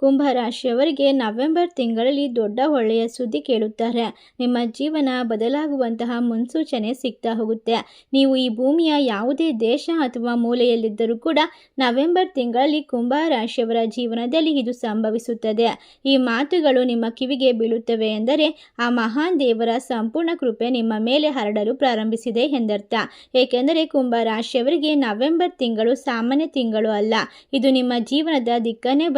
ಕುಂಭರಾಶಿಯವರಿಗೆ November ತಿಂಗಳಲ್ಲಿ ದೊಡ್ಡ ಒಳ್ಳೆಯ ಸುದ್ದಿ ಕೇಳುತ್ತಾರೆ. ನಿಮ್ಮ ಜೀವನ ಬದಲಾಗುವಂತಹ ಮುನ್ಸೂಚನೆ ಸಿಗ್ತಾ ಹೋಗುತ್ತೆ. ನೀವು ಈ ಭೂಮಿಯ ಯಾವುದೇ ದೇಶ ಅಥವಾ ಮೂಲೆಯಲ್ಲಿದ್ದರೂ ಕೂಡ ನವೆಂಬರ್ ತಿಂಗಳಲ್ಲಿ ಕುಂಭ ರಾಶಿಯವರ ಜೀವನದಲ್ಲಿ ಇದು ಸಂಭವಿಸುತ್ತದೆ. ಈ ಮಾತುಗಳು ನಿಮ್ಮ ಕಿವಿಗೆ ಬೀಳುತ್ತವೆ ಎಂದರೆ ಆ ಮಹಾನ್ ದೇವರ ಸಂಪೂರ್ಣ ಕೃಪೆ ನಿಮ್ಮ ಮೇಲೆ ಹರಡಲು ಪ್ರಾರಂಭಿಸಿದೆ ಎಂದರ್ಥ. ಏಕೆಂದರೆ ಕುಂಭ ರಾಶಿಯವರಿಗೆ ನವೆಂಬರ್ ತಿಂಗಳು ಸಾಮಾನ್ಯ ತಿಂಗಳು ಅಲ್ಲ. ಇದು ನಿಮ್ಮ ಜೀವನದ ದಿಕ್ಕನ್ನೇ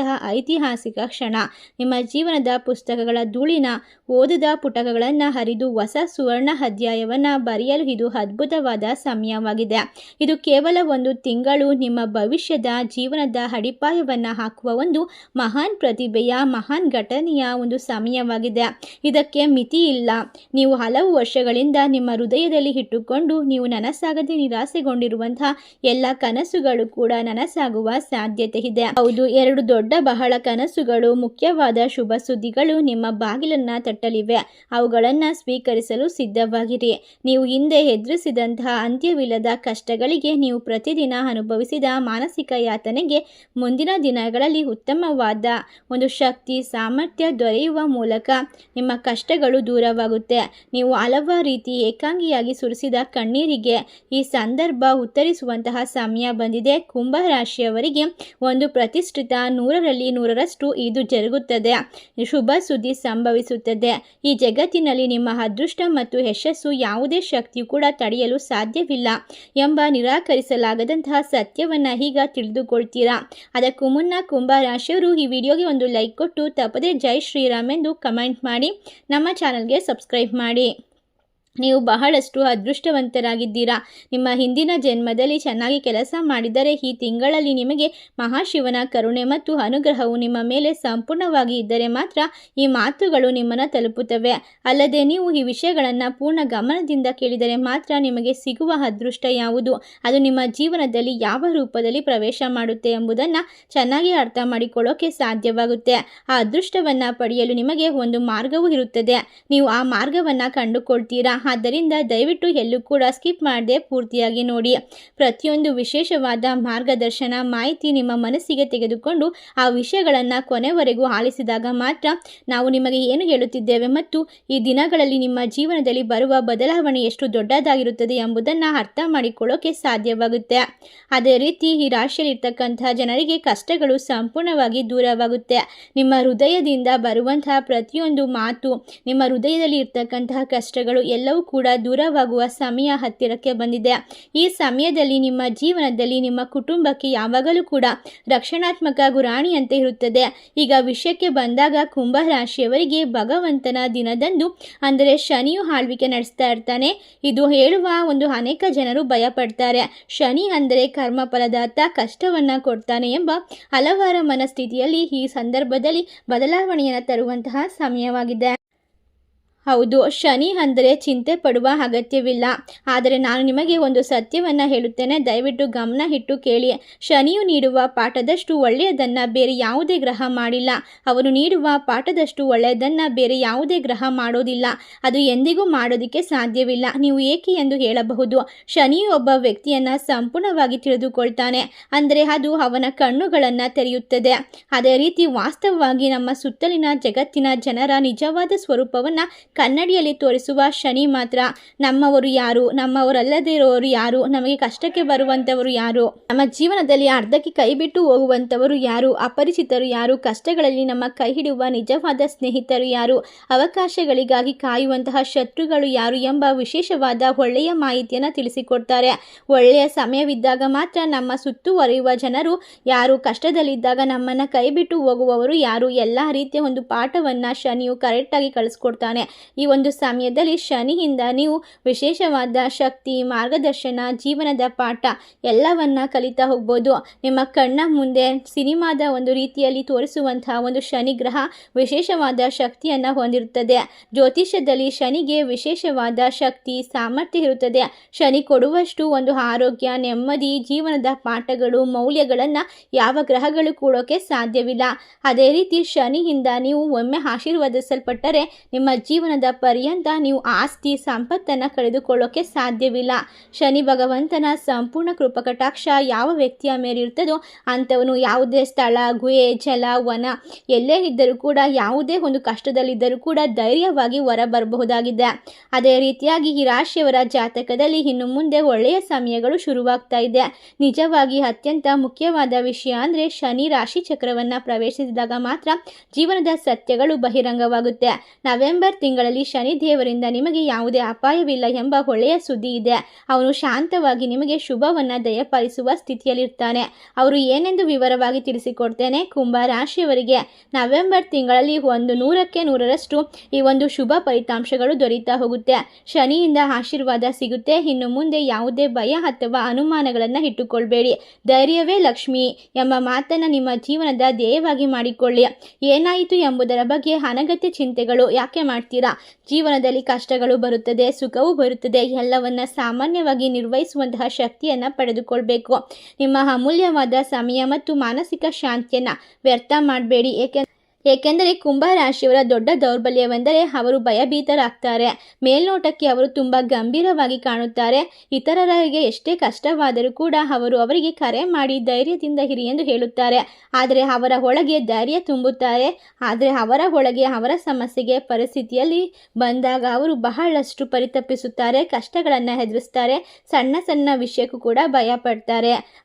ಬದಲಾಯಿಸುವಂತಹ ಐತಿಹಾಸಿಕ ಕ್ಷಣ. ನಿಮ್ಮ ಜೀವನದ ಪುಸ್ತಕಗಳ ಧೂಳಿನ ಓದದ ಪುಟಗಳನ್ನು ಹರಿದು ಹೊಸ ಸುವರ್ಣ ಅಧ್ಯಾಯವನ್ನು ಬರೆಯಲು ಇದು ಅದ್ಭುತವಾದ ಸಮಯವಾಗಿದೆ. ಇದು ಕೇವಲ ಒಂದು ತಿಂಗಳು, ನಿಮ್ಮ ಭವಿಷ್ಯದ ಜೀವನದ ಅಡಿಪಾಯವನ್ನು ಹಾಕುವ ಒಂದು ಮಹಾನ್ ಪ್ರತಿಭೆಯ, ಮಹಾನ್ ಘಟನೆಯ ಒಂದು ಸಮಯವಾಗಿದೆ. ಇದಕ್ಕೆ ಮಿತಿ ಇಲ್ಲ. ನೀವು ಹಲವು ವರ್ಷಗಳಿಂದ ನಿಮ್ಮ ಹೃದಯದಲ್ಲಿ ಇಟ್ಟುಕೊಂಡು ನೀವು ನನಸಾಗದೆ ನಿರಾಸೆಗೊಂಡಿರುವಂತಹ ಎಲ್ಲ ಕನಸುಗಳು ಕೂಡ ನನಸಾಗುವ ಸಾಧ್ಯತೆ ಇದೆ. ಹೌದು, ಎರಡು ದೊಡ್ಡ ಬಹಳ ಕನಸುಗಳು, ಮುಖ್ಯವಾದ ಶುಭ ಸುದ್ದಿಗಳು ನಿಮ್ಮ ಬಾಗಿಲನ್ನು ತಟ್ಟಲಿವೆ. ಅವುಗಳನ್ನು ಸ್ವೀಕರಿಸಲು ಸಿದ್ಧವಾಗಿರಿ. ನೀವು ಹಿಂದೆ ಎದುರಿಸಿದಂತಹ ಅಂತ್ಯವಿಲ್ಲದ ಕಷ್ಟಗಳಿಗೆ ನೀವು ಪ್ರತಿದಿನ ಅನುಭವಿಸಿದ ಮಾನಸಿಕ ಯಾತನೆಗೆ ಮುಂದಿನ ದಿನಗಳಲ್ಲಿ ಉತ್ತಮವಾದ ಒಂದು ಶಕ್ತಿ, ಸಾಮರ್ಥ್ಯ ದೊರೆಯುವ ಮೂಲಕ ನಿಮ್ಮ ಕಷ್ಟಗಳು ದೂರವಾಗುತ್ತೆ. ನೀವು ಹಲವಾರು ರೀತಿ ಏಕಾಂಗಿಯಾಗಿ ಸುರಿಸಿದ ಕಣ್ಣೀರಿಗೆ ಈ ಸಂದರ್ಭ ಉತ್ತರಿಸುವಂತಹ ಸಮಯ ಬಂದಿದೆ. ಕುಂಭರಾಶಿಯವರಿಗೆ ಒಂದು ಪ್ರತಿಷ್ಠಿತ ನೂರರಲ್ಲಿ ನೂರರಷ್ಟು ಇದು ಜರುಗುತ್ತದೆ. ಶುಭ ಸುದ್ದಿ ಸಂಭವಿಸುತ್ತದೆ. ಈ ಜಗತ್ತಿನಲ್ಲಿ ನಿಮ್ಮ ಅದೃಷ್ಟ ಮತ್ತು ಯಶಸ್ಸು ಯಾವುದೇ ಶಕ್ತಿಯು ಕೂಡ ತಡೆಯಲು ಸಾಧ್ಯವಿಲ್ಲ ಎಂಬ ನಿರಾಕರಿಸಲಾಗದಂತಹ ಸತ್ಯವನ್ನು ಈಗ ತಿಳಿದುಕೊಳ್ತೀರಾ? ಅದಕ್ಕೂ ಮುನ್ನ ಕುಂಭರಾಶಿಯವರು ಈ ವಿಡಿಯೋಗೆ ಒಂದು ಲೈಕ್ ಕೊಟ್ಟು ತಪ್ಪದೇ ಜೈ ಶ್ರೀರಾಮ್ ಎಂದು ಕಮೆಂಟ್ ಮಾಡಿ. ನಮ್ಮ ಚಾನಲ್ಗೆ ಸಬ್ಸ್ಕ್ರೈಬ್ ಮಾಡಿ. ನೀವು ಬಹಳಷ್ಟು ಅದೃಷ್ಟವಂತರಾಗಿದ್ದೀರಾ. ನಿಮ್ಮ ಹಿಂದಿನ ಜನ್ಮದಲ್ಲಿ ಚೆನ್ನಾಗಿ ಕೆಲಸ ಮಾಡಿದರೆ ಈ ತಿಂಗಳಲ್ಲಿ ನಿಮಗೆ ಮಹಾಶಿವನ ಕರುಣೆ ಮತ್ತು ಅನುಗ್ರಹವು ನಿಮ್ಮ ಮೇಲೆ ಸಂಪೂರ್ಣವಾಗಿ ಇದ್ದರೆ ಮಾತ್ರ ಈ ಮಾತುಗಳು ನಿಮ್ಮನ್ನು ತಲುಪುತ್ತವೆ. ಅಲ್ಲದೆ ನೀವು ಈ ವಿಷಯಗಳನ್ನು ಪೂರ್ಣ ಗಮನದಿಂದ ಕೇಳಿದರೆ ಮಾತ್ರ ನಿಮಗೆ ಸಿಗುವ ಅದೃಷ್ಟ ಯಾವುದು? ಅದು ನಿಮ್ಮ ಜೀವನದಲ್ಲಿ ಯಾವ ರೂಪದಲ್ಲಿ ಪ್ರವೇಶ ಮಾಡುತ್ತೆ ಎಂಬುದನ್ನು ಚೆನ್ನಾಗಿ ಅರ್ಥ ಮಾಡಿಕೊಳ್ಳೋಕೆ ಸಾಧ್ಯವಾಗುತ್ತೆ. ಆ ಅದೃಷ್ಟವನ್ನು ಪಡೆಯಲು ನಿಮಗೆ ಒಂದು ಮಾರ್ಗವೂ ಇರುತ್ತದೆ. ನೀವು ಆ ಮಾರ್ಗವನ್ನು ಕಂಡುಕೊಳ್ತೀರಾ? ಆದ್ದರಿಂದ ದಯವಿಟ್ಟು ಎಲ್ಲೂ ಕೂಡ ಸ್ಕಿಪ್ ಮಾಡದೆ ಪೂರ್ತಿಯಾಗಿ ನೋಡಿ. ಪ್ರತಿಯೊಂದು ವಿಶೇಷವಾದ ಮಾರ್ಗದರ್ಶನ, ಮಾಹಿತಿ ನಿಮ್ಮ ಮನಸ್ಸಿಗೆ ತೆಗೆದುಕೊಂಡು ಆ ವಿಷಯಗಳನ್ನು ಕೊನೆವರೆಗೂ ಆಲಿಸಿದಾಗ ಮಾತ್ರ ನಾವು ನಿಮಗೆ ಏನು ಹೇಳುತ್ತಿದ್ದೇವೆ ಮತ್ತು ಈ ದಿನಗಳಲ್ಲಿ ನಿಮ್ಮ ಜೀವನದಲ್ಲಿ ಬರುವ ಬದಲಾವಣೆ ಎಷ್ಟು ದೊಡ್ಡದಾಗಿರುತ್ತದೆ ಎಂಬುದನ್ನು ಅರ್ಥ ಮಾಡಿಕೊಳ್ಳೋಕೆ ಸಾಧ್ಯವಾಗುತ್ತೆ. ಅದೇ ರೀತಿ ಈ ರಾಶಿಯಲ್ಲಿರ್ತಕ್ಕಂತಹ ಜನರಿಗೆ ಕಷ್ಟಗಳು ಸಂಪೂರ್ಣವಾಗಿ ದೂರವಾಗುತ್ತೆ. ನಿಮ್ಮ ಹೃದಯದಿಂದ ಬರುವಂತಹ ಪ್ರತಿಯೊಂದು ಮಾತು, ನಿಮ್ಮ ಹೃದಯದಲ್ಲಿ ಇರ್ತಕ್ಕಂತಹ ಕಷ್ಟಗಳು ಎಲ್ಲವೂ ಕೂಡ ದೂರವಾಗುವ ಸಮಯ ಹತ್ತಿರಕ್ಕೆ ಬಂದಿದೆ. ಈ ಸಮಯದಲ್ಲಿ ನಿಮ್ಮ ಜೀವನದಲ್ಲಿ ನಿಮ್ಮ ಕುಟುಂಬಕ್ಕೆ ಯಾವಾಗಲೂ ಕೂಡ ರಕ್ಷಣಾತ್ಮಕ ಗುರಾಣಿಯಂತೆ ಇರುತ್ತದೆ. ಈಗ ವಿಷಯಕ್ಕೆ ಬಂದಾಗ ಕುಂಭ ರಾಶಿಯವರಿಗೆ ಭಗವಂತನ ದಿನದಂದು, ಅಂದರೆ ಶನಿಯು ಆಳ್ವಿಕೆ ನಡೆಸ್ತಾ ಇರ್ತಾನೆ. ಇದು ಹೇಳುವ ಒಂದು ಅನೇಕ ಜನರು ಭಯಪಡ್ತಾರೆ. ಶನಿ ಅಂದರೆ ಕರ್ಮ ಫಲದಾತ ಕಷ್ಟವನ್ನು ಕೊಡ್ತಾನೆ ಎಂಬ ಹಲವಾರು ಮನಸ್ಥಿತಿಯಲ್ಲಿ ಈ ಸಂದರ್ಭದಲ್ಲಿ ಬದಲಾವಣೆಯನ್ನು ತರುವಂತಹ ಸಮಯವಾಗಿದೆ. ಹೌದು, ಶನಿ ಅಂದರೆ ಚಿಂತೆ ಪಡುವ ಅಗತ್ಯವಿಲ್ಲ. ಆದರೆ ನಾನು ನಿಮಗೆ ಒಂದು ಸತ್ಯವನ್ನು ಹೇಳುತ್ತೇನೆ. ದಯವಿಟ್ಟು ಗಮನ ಇಟ್ಟು ಕೇಳಿ. ಶನಿಯು ನೀಡುವ ಪಾಠದಷ್ಟು ಒಳ್ಳೆಯದನ್ನು ಬೇರೆ ಯಾವುದೇ ಗ್ರಹ ಮಾಡಿಲ್ಲ. ಅವನು ನೀಡುವ ಪಾಠದಷ್ಟು ಒಳ್ಳೆಯದನ್ನು ಬೇರೆ ಯಾವುದೇ ಗ್ರಹ ಮಾಡೋದಿಲ್ಲ. ಅದು ಎಂದಿಗೂ ಮಾಡೋದಕ್ಕೆ ಸಾಧ್ಯವಿಲ್ಲ. ನೀವು ಏಕೆ ಎಂದು ಹೇಳಬಹುದು. ಶನಿಯು ಒಬ್ಬ ವ್ಯಕ್ತಿಯನ್ನು ಸಂಪೂರ್ಣವಾಗಿ ತಿಳಿದುಕೊಳ್ತಾನೆ. ಅಂದರೆ ಅದು ಅವನ ಕಣ್ಣುಗಳನ್ನು ತೆರೆಯುತ್ತದೆ. ಅದೇ ರೀತಿ ವಾಸ್ತವವಾಗಿ ನಮ್ಮ ಸುತ್ತಲಿನ ಜಗತ್ತಿನ ಜನರ ನಿಜವಾದ ಸ್ವರೂಪವನ್ನು ಕನ್ನಡಿಯಲ್ಲಿ ತೋರಿಸುವ ಶನಿ ಮಾತ್ರ ನಮ್ಮವರು ಯಾರು? ನಮ್ಮವರಲ್ಲದೇ ಇರೋರು ಯಾರು? ನಮಗೆ ಕಷ್ಟಕ್ಕೆ ಬರುವಂಥವರು ಯಾರು? ನಮ್ಮ ಜೀವನದಲ್ಲಿ ಅರ್ಧಕ್ಕೆ ಕೈ ಬಿಟ್ಟು ಹೋಗುವಂಥವರು ಯಾರು? ಅಪರಿಚಿತರು ಯಾರು? ಕಷ್ಟಗಳಲ್ಲಿ ನಮ್ಮ ಕೈ ಹಿಡಿಯುವ ನಿಜವಾದ ಸ್ನೇಹಿತರು ಯಾರು? ಅವಕಾಶಗಳಿಗಾಗಿ ಕಾಯುವಂತಹ ಶತ್ರುಗಳು ಯಾರು ಎಂಬ ವಿಶೇಷವಾದ ಒಳ್ಳೆಯ ಮಾಹಿತಿಯನ್ನು ತಿಳಿಸಿಕೊಡ್ತಾರೆ. ಒಳ್ಳೆಯ ಸಮಯವಿದ್ದಾಗ ಮಾತ್ರ ನಮ್ಮ ಸುತ್ತುವರಿಯುವ ಜನರು ಯಾರು? ಕಷ್ಟದಲ್ಲಿದ್ದಾಗ ನಮ್ಮನ್ನು ಕೈಬಿಟ್ಟು ಹೋಗುವವರು ಯಾರು? ಎಲ್ಲ ರೀತಿಯ ಒಂದು ಪಾಠವನ್ನು ಶನಿಯು ಕರೆಕ್ಟಾಗಿ ಕಳಿಸ್ಕೊಡ್ತಾನೆ ಈ ಒಂದು ಸಮಯದಲ್ಲಿ ಶನಿಯಿಂದ ನೀವು ವಿಶೇಷವಾದ ಶಕ್ತಿ, ಮಾರ್ಗದರ್ಶನ, ಜೀವನದ ಪಾಠ ಎಲ್ಲವನ್ನ ಕಲಿತಾ ಹೋಗ್ಬೋದು. ನಿಮ್ಮ ಕಣ್ಣ ಮುಂದೆ ಸಿನಿಮಾದ ಒಂದು ರೀತಿಯಲ್ಲಿ ತೋರಿಸುವಂತಹ ಒಂದು ಶನಿ ಗ್ರಹ ವಿಶೇಷವಾದ ಶಕ್ತಿಯನ್ನು ಹೊಂದಿರುತ್ತದೆ. ಜ್ಯೋತಿಷ್ಯದಲ್ಲಿ ಶನಿಗೆ ವಿಶೇಷವಾದ ಶಕ್ತಿ, ಸಾಮರ್ಥ್ಯ ಇರುತ್ತದೆ. ಶನಿ ಕೊಡುವಷ್ಟು ಒಂದು ಆರೋಗ್ಯ, ನೆಮ್ಮದಿ, ಜೀವನದ ಪಾಠಗಳು, ಮೌಲ್ಯಗಳನ್ನು ಯಾವ ಗ್ರಹಗಳು ಕೂಡೋಕೆ ಸಾಧ್ಯವಿಲ್ಲ. ಅದೇ ರೀತಿ ಶನಿಯಿಂದ ನೀವು ಒಮ್ಮೆ ಆಶೀರ್ವದಿಸಲ್ಪಟ್ಟರೆ ನಿಮ್ಮ ಜೀವನ ಜೀವನದ ಪರ್ಯಂತ ನೀವು ಆಸ್ತಿ ಸಂಪತ್ತನ್ನು ಕಳೆದುಕೊಳ್ಳೋಕೆ ಸಾಧ್ಯವಿಲ್ಲ. ಶನಿ ಭಗವಂತನ ಸಂಪೂರ್ಣ ಕೃಪಕಟಾಕ್ಷ ಯಾವ ವ್ಯಕ್ತಿಯ ಮೇಲಿರ್ತದೋ ಅಂಥವನು ಯಾವುದೇ ಸ್ಥಳ, ಗುಹೆ, ಜಲ, ವನ ಎಲ್ಲೇ ಇದ್ದರೂ ಕೂಡ, ಯಾವುದೇ ಒಂದು ಕಷ್ಟದಲ್ಲಿದ್ದರೂ ಕೂಡ ಧೈರ್ಯವಾಗಿ ಹೊರ ಬರಬಹುದಾಗಿದೆ ಅದೇ ರೀತಿಯಾಗಿ ಈ ರಾಶಿಯವರ ಜಾತಕದಲ್ಲಿ ಇನ್ನು ಮುಂದೆ ಒಳ್ಳೆಯ ಸಮಯಗಳು ಶುರುವಾಗ್ತಾ ಇದೆ. ನಿಜವಾಗಿ ಅತ್ಯಂತ ಮುಖ್ಯವಾದ ವಿಷಯ ಅಂದರೆ ಶನಿ ರಾಶಿ ಚಕ್ರವನ್ನು ಪ್ರವೇಶಿಸಿದಾಗ ಮಾತ್ರ ಜೀವನದ ಸತ್ಯಗಳು ಬಹಿರಂಗವಾಗುತ್ತೆ. ನವೆಂಬರ್ ತಿಂಗಳಲ್ಲಿ ಶನಿ ದೇವರಿಂದ ನಿಮಗೆ ಯಾವುದೇ ಅಪಾಯವಿಲ್ಲ ಎಂಬ ಒಳ್ಳೆಯ ಸುದ್ದಿ ಇದೆ. ಅವನು ಶಾಂತವಾಗಿ ನಿಮಗೆ ಶುಭವನ್ನು ದಯಪಾಲಿಸುವ ಸ್ಥಿತಿಯಲ್ಲಿರ್ತಾನೆ. ಅವರು ಏನೆಂದು ವಿವರವಾಗಿ ತಿಳಿಸಿಕೊಡ್ತೇನೆ? ಕುಂಭ ರಾಶಿಯವರಿಗೆ ನವೆಂಬರ್ ತಿಂಗಳಲ್ಲಿ ಒಂದು ನೂರಕ್ಕೆ ನೂರರಷ್ಟು ಈ ಒಂದು ಶುಭ ಫಲಿತಾಂಶಗಳು ದೊರೀತಾ ಹೋಗುತ್ತೆ. ಶನಿಯಿಂದ ಆಶೀರ್ವಾದ ಸಿಗುತ್ತೆ. ಇನ್ನು ಮುಂದೆ ಯಾವುದೇ ಭಯ ಅಥವಾ ಅನುಮಾನಗಳನ್ನು ಇಟ್ಟುಕೊಳ್ಬೇಡಿ. ಧೈರ್ಯವೇ ಲಕ್ಷ್ಮಿ ಎಂಬ ಮಾತನ್ನು ನಿಮ್ಮ ಜೀವನದ ಧ್ಯೇಯವಾಗಿ ಮಾಡಿಕೊಳ್ಳಿ. ಏನಾಯಿತು ಎಂಬುದರ ಬಗ್ಗೆ ಅನಗತ್ಯ ಚಿಂತೆಗಳು ಯಾಕೆ ಮಾಡ್ತೀರಾ? ಜೀವನದಲ್ಲಿ ಕಷ್ಟಗಳು ಬರುತ್ತದೆ, ಸುಖವೂ ಬರುತ್ತದೆ, ಎಲ್ಲವನ್ನ ಸಾಮಾನ್ಯವಾಗಿ ನಿರ್ವಹಿಸುವಂತಹ ಶಕ್ತಿಯನ್ನು ಪಡೆದುಕೊಳ್ಬೇಕು. ನಿಮ್ಮ ಅಮೂಲ್ಯವಾದ ಸಮಯ ಮತ್ತು ಮಾನಸಿಕ ಶಾಂತಿಯನ್ನು ವ್ಯರ್ಥ ಮಾಡಬೇಡಿ. ಏಕೆ ಏಕೆಂದರೆ ಕುಂಭ ರಾಶಿಯವರ ದೊಡ್ಡ ದೌರ್ಬಲ್ಯವೆಂದರೆ ಅವರು ಭಯಭೀತರಾಗ್ತಾರೆ. ಮೇಲ್ನೋಟಕ್ಕೆ ಅವರು ತುಂಬ ಗಂಭೀರವಾಗಿ ಕಾಣುತ್ತಾರೆ. ಇತರರಿಗೆ ಎಷ್ಟೇ ಕಷ್ಟವಾದರೂ ಕೂಡ ಅವರು ಅವರಿಗೆ ಕರೆ ಮಾಡಿ ಧೈರ್ಯದಿಂದ ಇರಿ ಎಂದು ಹೇಳುತ್ತಾರೆ. ಆದರೆ ಅವರ ಒಳಗೆ ಧೈರ್ಯ ತುಂಬುತ್ತಾರೆ. ಆದರೆ ಅವರ ಒಳಗೆ ಅವರ ಸಮಸ್ಯೆಗೆ ಪರಿಸ್ಥಿತಿಯಲ್ಲಿ ಬಂದಾಗ ಅವರು ಬಹಳಷ್ಟು ಪರಿತಪಿಸುತ್ತಾರೆ, ಕಷ್ಟಗಳನ್ನು ಎದುರಿಸ್ತಾರೆ ಸಣ್ಣ ಸಣ್ಣ ವಿಷಯಕ್ಕೂ ಕೂಡ ಭಯ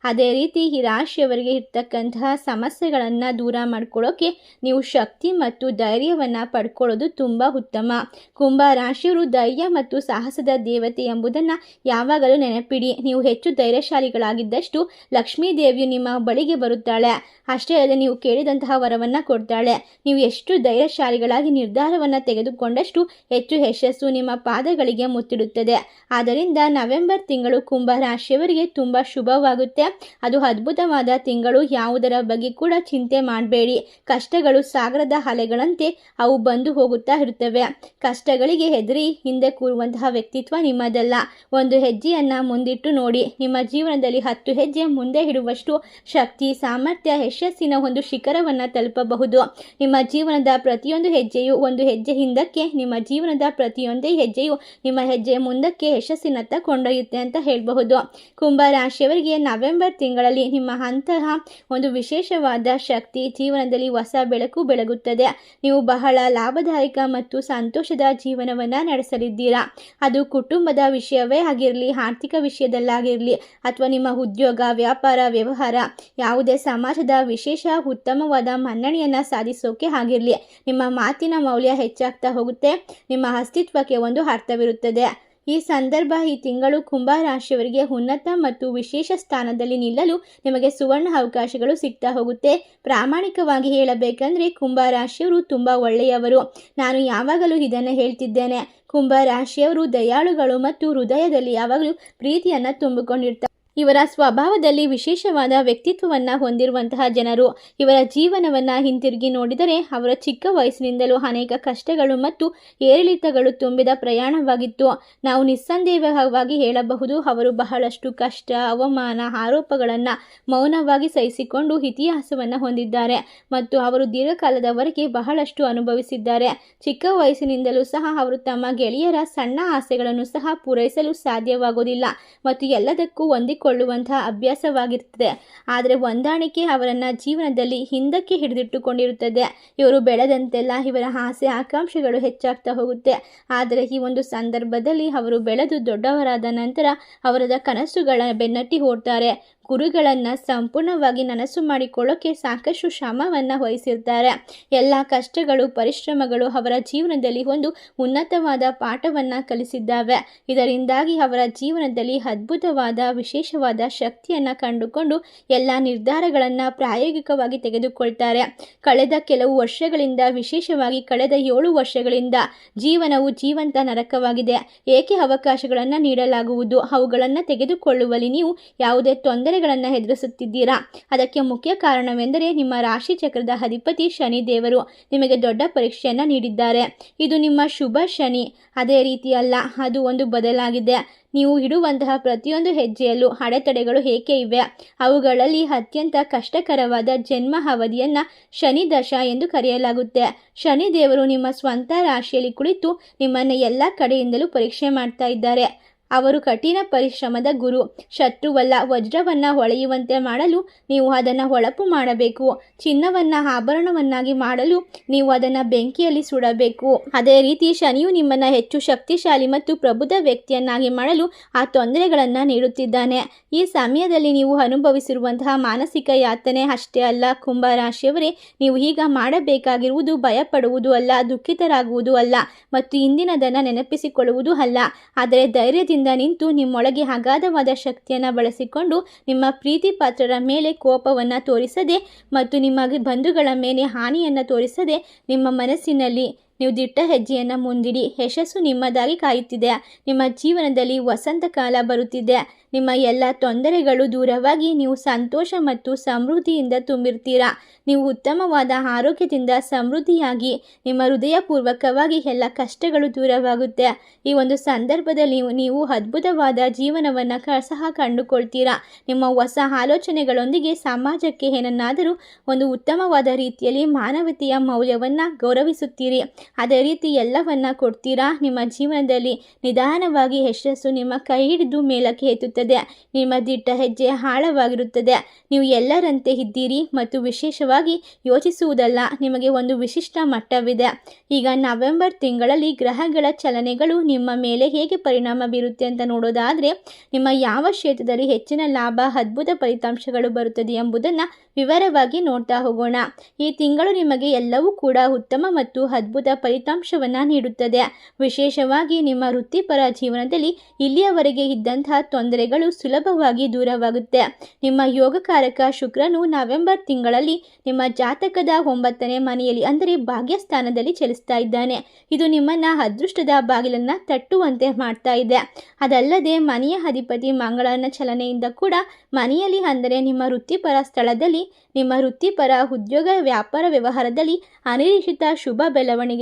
ಅದೇ ರೀತಿ ಈ ರಾಶಿಯವರಿಗೆ ಇರ್ತಕ್ಕಂತಹ ಸಮಸ್ಯೆಗಳನ್ನು ದೂರ ಮಾಡ್ಕೊಳ್ಳೋಕೆ ನೀವು ಶಕ್ತಿ ಮತ್ತು ಧೈರ್ಯವನ್ನು ಪಡ್ಕೊಳ್ಳೋದು ತುಂಬ ಉತ್ತಮ. ಕುಂಭ ರಾಶಿಯವರು ಧೈರ್ಯ ಮತ್ತು ಸಾಹಸದ ದೇವತೆ ಎಂಬುದನ್ನು ಯಾವಾಗಲೂ ನೆನಪಿಡಿ. ನೀವು ಹೆಚ್ಚು ಧೈರ್ಯಶಾಲಿಗಳಾಗಿದ್ದಷ್ಟು ಲಕ್ಷ್ಮೀ ದೇವಿಯು ನಿಮ್ಮ ಬಳಿಗೆ ಬರುತ್ತಾಳೆ. ಅಷ್ಟೇ ಅಲ್ಲದೆ ನೀವು ಕೇಳಿದಂತಹ ವರವನ್ನು ಕೊಡ್ತಾಳೆ. ನೀವು ಎಷ್ಟು ಧೈರ್ಯಶಾಲಿಗಳಾಗಿ ನಿರ್ಧಾರವನ್ನು ತೆಗೆದುಕೊಂಡಷ್ಟು ಹೆಚ್ಚು ಯಶಸ್ಸು ನಿಮ್ಮ ಪಾದಗಳಿಗೆ ಮುತ್ತಿಡುತ್ತದೆ. ಆದ್ದರಿಂದ ನವೆಂಬರ್ ತಿಂಗಳು ಕುಂಭ ರಾಶಿಯವರಿಗೆ ತುಂಬ ಶುಭವಾಗುತ್ತೆ. ಅದು ಅದ್ಭುತವಾದ ತಿಂಗಳು. ಯಾವುದರ ಬಗ್ಗೆ ಕೂಡ ಚಿಂತೆ ಮಾಡಬೇಡಿ. ಕಷ್ಟಗಳು ಸಾಗರದ ಅಲೆಗಳಂತೆ ಅವು ಬಂದು ಹೋಗುತ್ತಾ ಇರುತ್ತವೆ. ಕಷ್ಟಗಳಿಗೆ ಹೆದರಿ ಹಿಂದೆ ಕೂರುವಂತಹ ವ್ಯಕ್ತಿತ್ವ ನಿಮ್ಮದಲ್ಲ. ಒಂದು ಹೆಜ್ಜೆಯನ್ನು ಮುಂದಿಟ್ಟು ನೋಡಿ. ನಿಮ್ಮ ಜೀವನದಲ್ಲಿ ಹತ್ತು ಹೆಜ್ಜೆ ಮುಂದೆ ಇಡುವಷ್ಟು ಶಕ್ತಿ, ಸಾಮರ್ಥ್ಯ, ಯಶಸ್ಸಿನ ಒಂದು ಶಿಖರವನ್ನು ತಲುಪಬಹುದು. ನಿಮ್ಮ ಜೀವನದ ಪ್ರತಿಯೊಂದು ಹೆಜ್ಜೆಯು ಒಂದು ಹೆಜ್ಜೆ ಹಿಂದಕ್ಕೆ, ನಿಮ್ಮ ಜೀವನದ ಪ್ರತಿಯೊಂದೇ ಹೆಜ್ಜೆಯು ನಿಮ್ಮ ಹೆಜ್ಜೆ ಮುಂದಕ್ಕೆ ಯಶಸ್ಸಿನತ್ತ ಕೊಂಡೊಯ್ಯುತ್ತೆ ಅಂತ ಹೇಳಬಹುದು. ಕುಂಭ ರಾಶಿಯವರಿಗೆ ನವೆಂಬರ್ ತಿಂಗಳಲ್ಲಿ ನಿಮ್ಮ ಅಂತಹ ಒಂದು ವಿಶೇಷವಾದ ಶಕ್ತಿ ಜೀವನದಲ್ಲಿ ಹೊಸ ಬೆಳಕು ಬೆಳಗುತ್ತದೆ. ನೀವು ಬಹಳ ಲಾಭದಾಯಕ ಮತ್ತು ಸಂತೋಷದ ಜೀವನವನ್ನು ನಡೆಸಲಿದ್ದೀರಾ? ಅದು ಕುಟುಂಬದ ವಿಷಯವೇ ಆಗಿರಲಿ, ಆರ್ಥಿಕ ವಿಷಯದಲ್ಲಾಗಿರಲಿ ಅಥವಾ ನಿಮ್ಮ ಉದ್ಯೋಗ, ವ್ಯಾಪಾರ, ವ್ಯವಹಾರ, ಯಾವುದೇ ಸಮಾಜದ ವಿಶೇಷ ಉತ್ತಮವಾದ ಮನ್ನಣೆಯನ್ನು ಸಾಧಿಸೋಕೆ ಆಗಿರಲಿ, ನಿಮ್ಮ ಮಾತಿನ ಮೌಲ್ಯ ಹೆಚ್ಚಾಗ್ತಾ ಹೋಗುತ್ತೆ. ನಿಮ್ಮ ಅಸ್ತಿತ್ವಕ್ಕೆ ಒಂದು ಅರ್ಥವಿರುತ್ತದೆ. ಈ ಸಂದರ್ಭ ಈ ತಿಂಗಳು ಕುಂಭ ರಾಶಿಯವರಿಗೆ ಉನ್ನತ ಮತ್ತು ವಿಶೇಷ ಸ್ಥಾನದಲ್ಲಿ ನಿಲ್ಲಲು ನಿಮಗೆ ಸುವರ್ಣ ಅವಕಾಶಗಳು ಸಿಗ್ತಾ ಹೋಗುತ್ತೆ. ಪ್ರಾಮಾಣಿಕವಾಗಿ ಹೇಳಬೇಕಂದ್ರೆ ಕುಂಭ ರಾಶಿಯವರು ತುಂಬ ಒಳ್ಳೆಯವರು. ನಾನು ಯಾವಾಗಲೂ ಇದನ್ನು ಹೇಳ್ತಿದ್ದೇನೆ. ಕುಂಭ ರಾಶಿಯವರು ದಯಾಳುಗಳು ಮತ್ತು ಹೃದಯದಲ್ಲಿ ಯಾವಾಗಲೂ ಪ್ರೀತಿಯನ್ನು ತುಂಬಿಕೊಂಡಿರ್ತಾರೆ. ಇವರ ಸ್ವಭಾವದಲ್ಲಿ ವಿಶೇಷವಾದ ವ್ಯಕ್ತಿತ್ವವನ್ನು ಹೊಂದಿರುವಂತಹ ಜನರು ಇವರ ಜೀವನವನ್ನು ಹಿಂತಿರುಗಿ ನೋಡಿದರೆ ಅವರ ಚಿಕ್ಕ ವಯಸ್ಸಿನಿಂದಲೂ ಅನೇಕ ಕಷ್ಟಗಳು ಮತ್ತು ಏರಿಳಿತಗಳು ತುಂಬಿದ ಪ್ರಯಾಣವಾಗಿತ್ತು. ನಾವು ನಿಸ್ಸಂದೇಹವಾಗಿ ಹೇಳಬಹುದು, ಅವರು ಬಹಳಷ್ಟು ಕಷ್ಟ, ಅವಮಾನ, ಆರೋಪಗಳನ್ನು ಮೌನವಾಗಿ ಸಹಿಸಿಕೊಂಡು ಇತಿಹಾಸವನ್ನು ಹೊಂದಿದ್ದಾರೆ ಮತ್ತು ಅವರು ದೀರ್ಘಕಾಲದವರೆಗೆ ಬಹಳಷ್ಟು ಅನುಭವಿಸಿದ್ದಾರೆ. ಚಿಕ್ಕ ವಯಸ್ಸಿನಿಂದಲೂ ಸಹ ಅವರು ತಮ್ಮ ಗೆಳೆಯರ ಸಣ್ಣ ಆಸೆಗಳನ್ನು ಸಹ ಪೂರೈಸಲು ಸಾಧ್ಯವಾಗುವುದಿಲ್ಲ ಮತ್ತು ಎಲ್ಲದಕ್ಕೂ ಹೊಂದಿಕೊಂಡು ಕೊಳ್ಳುವಂತಹ ಅಭ್ಯಾಸವಾಗಿರ್ತದೆ ಆದರೆ ಹೊಂದಾಣಿಕೆ ಅವರನ್ನು ಜೀವನದಲ್ಲಿ ಹಿಂದಕ್ಕೆ ಹಿಡಿದಿಟ್ಟುಕೊಂಡಿರುತ್ತದೆ. ಇವರು ಬೆಳೆದಂತೆಲ್ಲ ಇವರ ಆಸೆ, ಆಕಾಂಕ್ಷೆಗಳು ಹೆಚ್ಚಾಗ್ತಾ ಹೋಗುತ್ತೆ. ಆದರೆ ಈ ಒಂದು ಸಂದರ್ಭದಲ್ಲಿ ಅವರು ಬೆಳೆದು ದೊಡ್ಡವರಾದ ನಂತರ ಅವರದ ಕನಸುಗಳ ಬೆನ್ನಟ್ಟಿ ಓಡ್ತಾರೆ ಗುರುಗಳನ್ನು ಸಂಪೂರ್ಣವಾಗಿ ನನಸು ಮಾಡಿಕೊಳ್ಳೋಕೆ ಸಾಕಷ್ಟು ಶ್ರಮವನ್ನು ವಹಿಸಿರ್ತಾರೆ. ಎಲ್ಲ ಕಷ್ಟಗಳು, ಪರಿಶ್ರಮಗಳು ಅವರ ಜೀವನದಲ್ಲಿ ಒಂದು ಉನ್ನತವಾದ ಪಾಠವನ್ನು ಕಲಿಸಿದ್ದಾವೆ. ಇದರಿಂದಾಗಿ ಅವರ ಜೀವನದಲ್ಲಿ ಅದ್ಭುತವಾದ, ವಿಶೇಷವಾದ ಶಕ್ತಿಯನ್ನು ಕಂಡುಕೊಂಡು ಎಲ್ಲ ನಿರ್ಧಾರಗಳನ್ನು ಪ್ರಾಯೋಗಿಕವಾಗಿ ತೆಗೆದುಕೊಳ್ತಾರೆ. ಕಳೆದ ಕೆಲವು ವರ್ಷಗಳಿಂದ, ವಿಶೇಷವಾಗಿ ಕಳೆದ ಏಳು ವರ್ಷಗಳಿಂದ ಜೀವನವು ಜೀವಂತ ನರಕವಾಗಿದೆ. ಏಕೆ ಅವಕಾಶಗಳನ್ನು ನೀಡಲಾಗುವುದು? ಅವುಗಳನ್ನು ತೆಗೆದುಕೊಳ್ಳುವಲ್ಲಿ ನೀವು ಯಾವುದೇ ತೊಂದರೆಗಳನ್ನು ಎದುರಿಸುತ್ತಿದ್ದೀರಾ? ಅದಕ್ಕೆ ಮುಖ್ಯ ಕಾರಣವೆಂದರೆ ನಿಮ್ಮ ರಾಶಿ ಚಕ್ರದ ಅಧಿಪತಿ ಶನಿ ದೇವರು ನಿಮಗೆ ದೊಡ್ಡ ಪರೀಕ್ಷೆಯನ್ನು ನೀಡಿದ್ದಾರೆ. ಇದು ನಿಮ್ಮ ಶುಭ ಶನಿ. ಅದೇ ರೀತಿಯಲ್ಲ, ಅದು ಒಂದು ಬದಲಾಗಿದೆ. ನೀವು ಇಡುವಂತಹ ಪ್ರತಿಯೊಂದು ಹೆಜ್ಜೆಯಲ್ಲೂ ಅಡೆತಡೆಗಳು ಏಕೆ ಇವೆ? ಅವುಗಳಲ್ಲಿ ಅತ್ಯಂತ ಕಷ್ಟಕರವಾದ ಜನ್ಮ ಅವಧಿಯನ್ನು ಶನಿ ದಶ ಎಂದು ಕರೆಯಲಾಗುತ್ತೆ. ಶನಿ ದೇವರು ನಿಮ್ಮ ಸ್ವಂತ ರಾಶಿಯಲ್ಲಿ ಕುಳಿತು ನಿಮ್ಮನ್ನು ಎಲ್ಲ ಕಡೆಯಿಂದಲೂ ಪರೀಕ್ಷೆ ಮಾಡ್ತಾ ಇದ್ದಾರೆ. ಅವರು ಕಠಿಣ ಪರಿಶ್ರಮದ ಗುರು. ಶತ್ರುವಲ್ಲ, ವಜ್ರವನ್ನ ಹೊಳೆಯುವಂತೆ ಮಾಡಲು ನೀವು ಅದನ್ನು ಹೊಳಪು ಮಾಡಬೇಕು. ಚಿನ್ನವನ್ನ, ಆಭರಣವನ್ನಾಗಿ ಮಾಡಲು ನೀವು ಅದನ್ನು ಬೆಂಕಿಯಲ್ಲಿ ಸುಡಬೇಕು. ಅದೇ ರೀತಿ ಶನಿಯು ನಿಮ್ಮನ್ನು ಹೆಚ್ಚು ಶಕ್ತಿಶಾಲಿ ಮತ್ತು ಪ್ರಬುದ್ಧ ವ್ಯಕ್ತಿಯನ್ನಾಗಿ ಮಾಡಲು ಆ ತೊಂದರೆಗಳನ್ನು ನೀಡುತ್ತಿದ್ದಾನೆ. ಈ ಸಮಯದಲ್ಲಿ ನೀವು ಅನುಭವಿಸಿರುವಂತಹ ಮಾನಸಿಕ ಯಾತನೆ ಅಷ್ಟೇ ಅಲ್ಲ ಕುಂಭ ರಾಶಿಯವರೇ ನೀವು ಈಗ ಮಾಡಬೇಕಾಗಿರುವುದು ಭಯಪಡುವುದು ಅಲ್ಲ, ದುಃಖಿತರಾಗುವುದು ಅಲ್ಲ ಮತ್ತು ಇಂದಿನದನ್ನು ನೆನಪಿಸಿಕೊಳ್ಳುವುದು ಅಲ್ಲ. ಆದರೆ ಧೈರ್ಯದಿಂದ ನಿಂತು ನಿಮ್ಮೊಳಗೆ ಅಗಾಧವಾದ ಶಕ್ತಿಯನ್ನು ಬಳಸಿಕೊಂಡು ನಿಮ್ಮ ಪ್ರೀತಿ ಪಾತ್ರರ ಮೇಲೆ ಕೋಪವನ್ನು ತೋರಿಸದೆ ಮತ್ತು ನಿಮ್ಮ ಬಂಧುಗಳ ಮೇಲೆ ಹಾನಿಯನ್ನು ತೋರಿಸದೆ ನಿಮ್ಮ ಮನಸ್ಸಿನಲ್ಲಿ ನೀವು ದಿಟ್ಟ ಹೆಜ್ಜೆಯನ್ನು ಮುಂದಿಡಿ. ಯಶಸ್ಸು ನಿಮ್ಮದಾಗಿ ಕಾಯುತ್ತಿದೆ. ನಿಮ್ಮ ಜೀವನದಲ್ಲಿ ವಸಂತ ಕಾಲ ಬರುತ್ತಿದೆ. ನಿಮ್ಮ ಎಲ್ಲ ತೊಂದರೆಗಳು ದೂರವಾಗಿ ನೀವು ಸಂತೋಷ ಮತ್ತು ಸಮೃದ್ಧಿಯಿಂದ ತುಂಬಿರ್ತೀರಾ? ನೀವು ಉತ್ತಮವಾದ ಆರೋಗ್ಯದಿಂದ ಸಮೃದ್ಧಿಯಾಗಿ, ನಿಮ್ಮ ಹೃದಯಪೂರ್ವಕವಾಗಿ ಎಲ್ಲ ಕಷ್ಟಗಳು ದೂರವಾಗುತ್ತೆ. ಈ ಒಂದು ಸಂದರ್ಭದಲ್ಲಿ ನೀವು ಅದ್ಭುತವಾದ ಜೀವನವನ್ನು ಸಹ ಕಂಡುಕೊಳ್ತೀರಾ? ನಿಮ್ಮ ಹೊಸ ಆಲೋಚನೆಗಳೊಂದಿಗೆ ಸಮಾಜಕ್ಕೆ ಏನನ್ನಾದರೂ ಒಂದು ಉತ್ತಮವಾದ ರೀತಿಯಲ್ಲಿ ಮಾನವತೆಯ ಮೌಲ್ಯವನ್ನು ಗೌರವಿಸುತ್ತೀರಿ. ಅದೇ ರೀತಿ ಎಲ್ಲವನ್ನ ಕೊಡ್ತೀರಾ? ನಿಮ್ಮ ಜೀವನದಲ್ಲಿ ನಿಧಾನವಾಗಿ ಯಶಸ್ಸು ನಿಮ್ಮ ಕೈ ಹಿಡಿದು ಮೇಲಕ್ಕೆ ಎತ್ತುತ್ತದೆ. ನಿಮ್ಮ ದಿಟ್ಟ ಹೆಜ್ಜೆ ಆಳವಾಗಿರುತ್ತದೆ. ನೀವು ಎಲ್ಲರಂತೆ ಇದ್ದೀರಿ ಮತ್ತು ವಿಶೇಷವಾಗಿ ಯೋಚಿಸುವುದಲ್ಲ, ನಿಮಗೆ ಒಂದು ವಿಶಿಷ್ಟ ಮಟ್ಟವಿದೆ. ಈಗ ನವೆಂಬರ್ ತಿಂಗಳಲ್ಲಿ ಗ್ರಹಗಳ ಚಲನೆಗಳು ನಿಮ್ಮ ಮೇಲೆ ಹೇಗೆ ಪರಿಣಾಮ ಬೀರುತ್ತೆ ಅಂತ ನೋಡೋದಾದರೆ, ನಿಮ್ಮ ಯಾವ ಕ್ಷೇತ್ರದಲ್ಲಿ ಹೆಚ್ಚಿನ ಲಾಭ, ಅದ್ಭುತ ಫಲಿತಾಂಶಗಳು ಬರುತ್ತದೆ ಎಂಬುದನ್ನು ವಿವರವಾಗಿ ನೋಡ್ತಾ ಹೋಗೋಣ. ಈ ತಿಂಗಳು ನಿಮಗೆ ಎಲ್ಲವೂ ಕೂಡ ಉತ್ತಮ ಮತ್ತು ಅದ್ಭುತ ಫಲಿತಾಂಶವನ್ನು ನೀಡುತ್ತದೆ. ವಿಶೇಷವಾಗಿ ನಿಮ್ಮ ವೃತ್ತಿಪರ ಜೀವನದಲ್ಲಿ ಇಲ್ಲಿಯವರೆಗೆ ಇದ್ದಂತಹ ತೊಂದರೆಗಳು ಸುಲಭವಾಗಿ ದೂರವಾಗುತ್ತೆ. ನಿಮ್ಮ ಯೋಗಕಾರಕ ಶುಕ್ರನು ನವೆಂಬರ್ ತಿಂಗಳಲ್ಲಿ ನಿಮ್ಮ ಜಾತಕದ ಒಂಬತ್ತನೇ ಮನೆಯಲ್ಲಿ, ಅಂದರೆ ಭಾಗ್ಯಸ್ಥಾನದಲ್ಲಿ ಚಲಿಸ್ತಾ ಇದ್ದಾನೆ. ಇದು ನಿಮ್ಮನ್ನ ಅದೃಷ್ಟದ ಬಾಗಿಲನ್ನು ತಟ್ಟುವಂತೆ ಮಾಡ್ತಾ ಇದೆ. ಅದಲ್ಲದೆ ಮನೆಯ ಅಧಿಪತಿ ಮಂಗಳನ ಚಲನೆಯಿಂದ ಕೂಡ ಮನೆಯಲ್ಲಿ, ಅಂದರೆ ನಿಮ್ಮ ವೃತ್ತಿಪರ ಸ್ಥಳದಲ್ಲಿ, ನಿಮ್ಮ ವೃತ್ತಿಪರ ಉದ್ಯೋಗ ವ್ಯಾಪಾರ ವ್ಯವಹಾರದಲ್ಲಿ ಅನಿರೀಕ್ಷಿತ ಶುಭ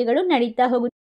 ಬೆಳವಣಿಗೆಗಳು ನಡೀತಾ ಹೋಗುತ್ತೆ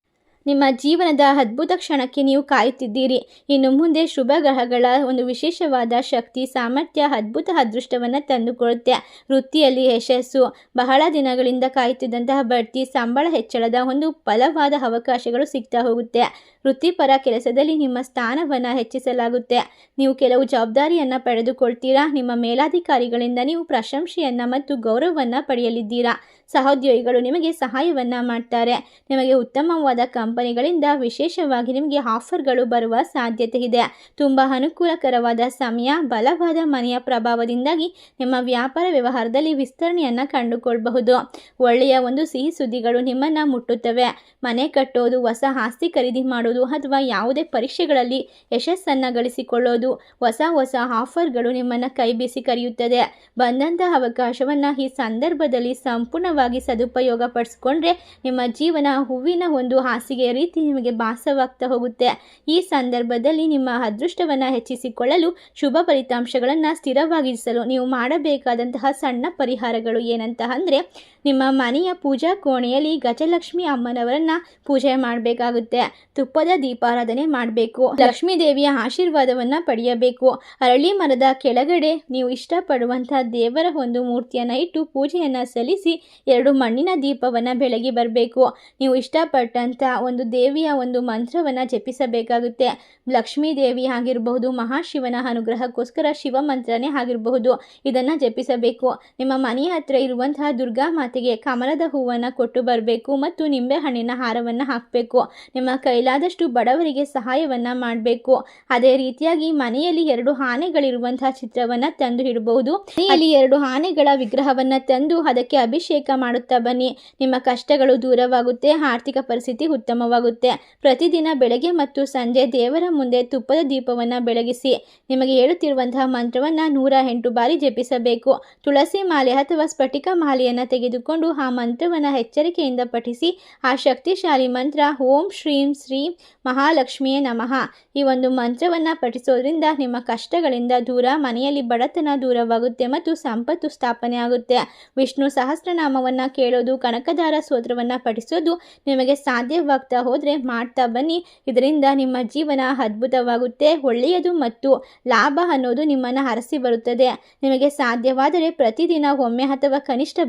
ನಿಮ್ಮ ಜೀವನದ ಅದ್ಭುತ ಕ್ಷಣಕ್ಕೆ ನೀವು ಕಾಯುತ್ತಿದ್ದೀರಿ. ಇನ್ನು ಮುಂದೆ ಶುಭ ಗ್ರಹಗಳ ಒಂದು ವಿಶೇಷವಾದ ಶಕ್ತಿ, ಸಾಮರ್ಥ್ಯ, ಅದ್ಭುತ ಅದೃಷ್ಟವನ್ನು ತಂದುಕೊಡುತ್ತೆ. ವೃತ್ತಿಯಲ್ಲಿ ಯಶಸ್ಸು, ಬಹಳ ದಿನಗಳಿಂದ ಕಾಯುತ್ತಿದ್ದಂತಹ ಬಡ್ತಿ, ಸಂಬಳ ಹೆಚ್ಚಳದ ಒಂದು ಫಲವಾದ ಅವಕಾಶಗಳು ಸಿಗ್ತಾ ಹೋಗುತ್ತೆ. ವೃತ್ತಿಪರ ಕೆಲಸದಲ್ಲಿ ನಿಮ್ಮ ಸ್ಥಾನವನ್ನು ಹೆಚ್ಚಿಸಲಾಗುತ್ತೆ. ನೀವು ಕೆಲವು ಜವಾಬ್ದಾರಿಯನ್ನು ಪಡೆದುಕೊಳ್ತೀರಾ? ನಿಮ್ಮ ಮೇಲಾಧಿಕಾರಿಗಳಿಂದ ನೀವು ಪ್ರಶಂಸೆಯನ್ನು ಮತ್ತು ಗೌರವವನ್ನು ಪಡೆಯಲಿದ್ದೀರಾ? ಸಹೋದ್ಯೋಗಿಗಳು ನಿಮಗೆ ಸಹಾಯವನ್ನು ಮಾಡ್ತಾರೆ. ನಿಮಗೆ ಉತ್ತಮವಾದ ಕಂಪನಿಗಳಿಂದ ವಿಶೇಷವಾಗಿ ನಿಮಗೆ ಆಫರ್ಗಳು ಬರುವ ಸಾಧ್ಯತೆ ಇದೆ. ತುಂಬ ಅನುಕೂಲಕರವಾದ ಸಮಯ, ಬಲವಾದ ಮನೆಯ ಪ್ರಭಾವದಿಂದಾಗಿ ನಿಮ್ಮ ವ್ಯಾಪಾರ ವ್ಯವಹಾರದಲ್ಲಿ ವಿಸ್ತರಣೆಯನ್ನು ಕಂಡುಕೊಳ್ಳಬಹುದು ಒಳ್ಳೆಯ ಒಂದು ಸಿಹಿ ಸುದ್ದಿಗಳು ನಿಮ್ಮನ್ನು ಮುಟ್ಟುತ್ತವೆ. ಮನೆ ಕಟ್ಟೋದು, ಹೊಸ ಆಸ್ತಿ ಖರೀದಿ ಮಾಡೋದು ಅಥವಾ ಯಾವುದೇ ಪರೀಕ್ಷೆಗಳಲ್ಲಿ ಯಶಸ್ಸನ್ನು ಗಳಿಸಿಕೊಳ್ಳೋದು ಹೊಸ ಹೊಸ ಆಫರ್ಗಳು ನಿಮ್ಮನ್ನು ಕೈ ಬೀಸಿ ಕರೆಯುತ್ತದೆ. ಬಂದಂತಹ ಅವಕಾಶವನ್ನು ಈ ಸಂದರ್ಭದಲ್ಲಿ ಸಂಪೂರ್ಣವಾಗಿ ಸದುಪಯೋಗ ಪಡಿಸ್ಕೊಂಡ್ರೆ ನಿಮ್ಮ ಜೀವನ ಹೂವಿನ ಒಂದು ಹಾಸಿಗೆಯ ರೀತಿ ನಿಮಗೆ ಭಾಸವಾಗ್ತಾ ಹೋಗುತ್ತೆ. ಈ ಸಂದರ್ಭದಲ್ಲಿ ನಿಮ್ಮ ಅದೃಷ್ಟವನ್ನು ಹೆಚ್ಚಿಸಿಕೊಳ್ಳಲು ಶುಭ ಫಲಿತಾಂಶಗಳನ್ನು ಸ್ಥಿರವಾಗಿರಿಸಲು ನೀವು ಮಾಡಬೇಕಾದಂತಹ ಸಣ್ಣ ಪರಿಹಾರಗಳು ಏನಂತ ಅಂದರೆ ನಿಮ್ಮ ಮನೆಯ ಪೂಜಾ ಕೋಣೆಯಲ್ಲಿ ಗಜಲಕ್ಷ್ಮಿ ಅಮ್ಮನವರನ್ನ ಪೂಜೆ ಮಾಡಬೇಕಾಗುತ್ತೆ. ತುಪ್ಪದ ದೀಪಾರಾಧನೆ ಮಾಡಬೇಕು. ಲಕ್ಷ್ಮೀ ದೇವಿಯ ಆಶೀರ್ವಾದವನ್ನು ಪಡೆಯಬೇಕು. ಅರಳಿ ಮರದ ಕೆಳಗಡೆ ನೀವು ಇಷ್ಟಪಡುವಂತಹ ದೇವರ ಒಂದು ಮೂರ್ತಿಯನ್ನು ಇಟ್ಟು ಪೂಜೆಯನ್ನು ಸಲ್ಲಿಸಿ ಎರಡು ಮಣ್ಣಿನ ದೀಪವನ್ನು ಬೆಳಗಿ ಬರಬೇಕು. ನೀವು ಇಷ್ಟಪಟ್ಟಂಥ ಒಂದು ದೇವಿಯ ಒಂದು ಮಂತ್ರವನ್ನು ಜಪಿಸಬೇಕಾಗುತ್ತೆ. ಲಕ್ಷ್ಮೀ ದೇವಿ ಆಗಿರಬಹುದು, ಮಹಾಶಿವನ ಅನುಗ್ರಹಕ್ಕೋಸ್ಕರ ಶಿವ ಮಂತ್ರನೇ ಆಗಿರಬಹುದು. ಇದನ್ನು ಜಪಿಸಬೇಕು. ನಿಮ್ಮ ಮನೆಯ ಹತ್ರ ಇರುವಂತಹ ದುರ್ಗಾ ಮಾತೆಗೆ ಕಮಲದ ಹೂವನ್ನು ಕೊಟ್ಟು ಬರಬೇಕು ಮತ್ತು ನಿಂಬೆ ಹಣ್ಣಿನ ಹಾರವನ್ನು ಹಾಕಬೇಕು. ನಿಮ್ಮ ಕೈಲಾದಷ್ಟು ಬಡವರಿಗೆ ಸಹಾಯವನ್ನು ಮಾಡಬೇಕು. ಅದೇ ರೀತಿಯಾಗಿ ಮನೆಯಲ್ಲಿ ಎರಡು ಆನೆಗಳಿರುವಂತಹ ಚಿತ್ರವನ್ನು ತಂದು ಇಡಬಹುದು. ಮನೆಯಲ್ಲಿ ಎರಡು ಆನೆಗಳ ವಿಗ್ರಹವನ್ನು ತಂದು ಅದಕ್ಕೆ ಅಭಿಷೇಕ ಮಾಡುತ್ತಾ ಬನ್ನಿ. ನಿಮ್ಮ ಕಷ್ಟಗಳು ದೂರವಾಗುತ್ತೆ, ಆರ್ಥಿಕ ಪರಿಸ್ಥಿತಿ ಉತ್ತಮವಾಗುತ್ತೆ. ಪ್ರತಿದಿನ ಬೆಳಗ್ಗೆ ಮತ್ತು ಸಂಜೆ ದೇವರ ಮುಂದೆ ತುಪ್ಪದ ದೀಪವನ್ನು ಬೆಳಗಿಸಿ, ನಿಮಗೆ ಹೇಳುತ್ತಿರುವಂತಹ ಮಂತ್ರವನ್ನು ನೂರ ಎಂಟು ಬಾರಿ ಜಪಿಸಬೇಕು. ತುಳಸಿ ಮಾಲೆ ಅಥವಾ ಸ್ಫಟಿಕ ಮಾಲೆಯನ್ನು ತೆಗೆದುಕೊಂಡು ಆ ಮಂತ್ರವನ್ನು ಎಚ್ಚರಿಕೆಯಿಂದ ಪಠಿಸಿ, ಆ ಶಕ್ತಿಶಾಲಿ ಮಂತ್ರ, ಓಂ ಶ್ರೀಂ ಶ್ರೀ ಮಹಾಲಕ್ಷ್ಮಿಯೇ ನಮಃ. ಈ ಒಂದು ಮಂತ್ರವನ್ನು ಪಠಿಸೋದ್ರಿಂದ ನಿಮ್ಮ ಕಷ್ಟಗಳಿಂದ ದೂರ, ಮನೆಯಲ್ಲಿ ಬಡತನ ದೂರವಾಗುತ್ತೆ ಮತ್ತು ಸಂಪತ್ತು ಸ್ಥಾಪನೆ ಆಗುತ್ತೆ. ವಿಷ್ಣು ಸಹಸ್ರನಾಮವನ್ನು ಕೇಳೋದು, ಕನಕದಾರ ಸ್ತೋತ್ರವನ್ನು ಪಠಿಸೋದು ನಿಮಗೆ ಸಾಧ್ಯವಾಗ್ತಾ ಹೋದರೆ ಮಾಡ್ತಾ ಬನ್ನಿ. ಇದರಿಂದ ನಿಮ್ಮ ಜೀವನ ಅದ್ಭುತವಾಗುತ್ತೆ, ಒಳ್ಳೆಯದು ಮತ್ತು ಲಾಭ ಅನ್ನೋದು ನಿಮ್ಮನ್ನು ಹರಸಿ ಬರುತ್ತದೆ. ನಿಮಗೆ ಸಾಧ್ಯವಾದರೆ ಪ್ರತಿದಿನ ಒಮ್ಮೆ ಅಥವಾ ಕನಿಷ್ಠ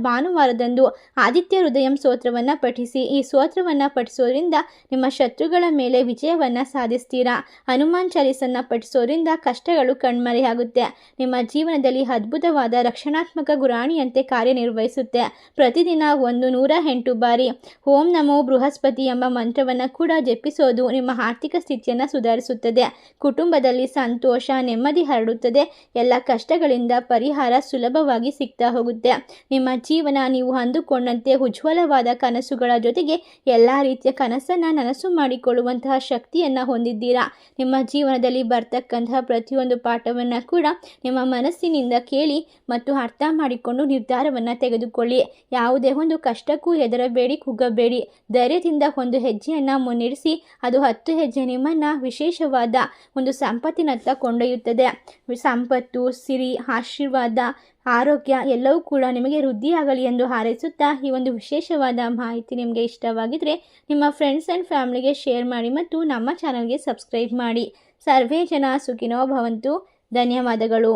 ಭಾನುವಾರದಂದು ಆದಿತ್ಯ ಹೃದಯಂ ಸ್ತೋತ್ರವನ್ನು ಪಠಿಸಿ. ಈ ಸ್ತೋತ್ರವನ್ನು ಪಠಿಸೋದ್ರಿಂದ ನಿಮ್ಮ ಶತ್ರುಗಳ ಮೇಲೆ ವಿಜಯವನ್ನು ಸಾಧಿಸ್ತೀರಾ? ಹನುಮಾನ್ ಚಾಲೀಸನ್ನು ಪಠಿಸೋದ್ರಿಂದ ಕಷ್ಟಗಳು ಕಣ್ಮರೆಯಾಗುತ್ತೆ. ನಿಮ್ಮ ಜೀವನದಲ್ಲಿ ಅದ್ಭುತವಾದ ರಕ್ಷಣಾತ್ಮಕ ಗುರಾಣಿಯಂತೆ ಕಾರ್ಯನಿರ್ವಹಿಸುತ್ತೆ. ಪ್ರತಿದಿನ ಒಂದು ನೂರ ಎಂಟು ಬಾರಿ ಓಂ ನಮೋ ಬೃಹಸ್ಪತಿ ಎಂಬ ಮಂತ್ರವನ್ನು ಕೂಡ ಜಪಿಸೋದು ನಿಮ್ಮ ಆರ್ಥಿಕ ಸ್ಥಿತಿಯನ್ನು ಸುಧಾರಿಸುತ್ತದೆ. ಕುಟುಂಬದಲ್ಲಿ ಸಂತೋಷ, ನೆಮ್ಮದಿ ಹರಡುತ್ತದೆ. ಎಲ್ಲ ಕಷ್ಟಗಳಿಂದ ಪರಿಹಾರ ಸುಲಭವಾಗಿ ಸಿಗ್ತಾ ಹೋಗುತ್ತೆ. ನಿಮ್ಮ ಜೀವನ ನೀವು ಅಂದುಕೊಂಡಂತೆ ಉಜ್ವಲವಾದ ಕನಸುಗಳ ಜೊತೆಗೆ ಎಲ್ಲ ರೀತಿಯ ಕನಸನ್ನು ನನಸು ಮಾಡಿಕೊಳ್ಳುವಂತಹ ಶಕ್ತಿಯನ್ನು ಹೊಂದಿದ್ದೀರಾ? ನಿಮ್ಮ ಜೀವನದಲ್ಲಿ ಬರ್ತಕ್ಕಂತಹ ಪ್ರತಿಯೊಂದು ಪಾಠವನ್ನು ಕೂಡ ನಿಮ್ಮ ಮನಸ್ಸಿನಿಂದ ಕೇಳಿ ಮತ್ತು ಅರ್ಥ ಮಾಡಿಕೊಂಡು ನಿರ್ಧಾರವನ್ನು ತೆಗೆದುಕೊಳ್ಳಿ. ಯಾವುದೇ ಒಂದು ಕಷ್ಟಕ್ಕೂ ಹೆದರಬೇಡಿ, ಕುಗ್ಗಬೇಡಿ. ಧೈರ್ಯದಿಂದ ಒಂದು ಹೆಜ್ಜೆಯನ್ನು ಮುನ್ನಡೆಸಿ ಅದು ಹತ್ತು ಹೆಜ್ಜೆ ನಿಮ್ಮನ್ನು ವಿಶೇಷವಾದ ಒಂದು ಸಂಪತ್ತಿನತ್ತ ಕೊಂಡೊಯ್ಯುತ್ತದೆ. ಸಂಪತ್ತು, ಸಿರಿ, ಆಶೀರ್ವಾದ ಆರೋಗ್ಯ ಎಲ್ಲವೂ ಕೂಡ ನಿಮಗೆ ವೃದ್ಧಿಯಾಗಲಿ ಎಂದು ಹಾರೈಸುತ್ತಾ ಈ ಒಂದು ವಿಶೇಷವಾದ ಮಾಹಿತಿ ನಿಮಗೆ ಇಷ್ಟವಾಗಿದ್ದರೆ ನಿಮ್ಮ ಫ್ರೆಂಡ್ಸ್ ಆ್ಯಂಡ್ ಫ್ಯಾಮಿಲಿಗೆ ಶೇರ್ ಮಾಡಿ ಮತ್ತು ನಮ್ಮ ಚಾನಲ್ಗೆ ಸಬ್ಸ್ಕ್ರೈಬ್ ಮಾಡಿ. ಸರ್ವೇ ಜನ ಸುಖಿನೋ ಭವಂತು. ಧನ್ಯವಾದಗಳು.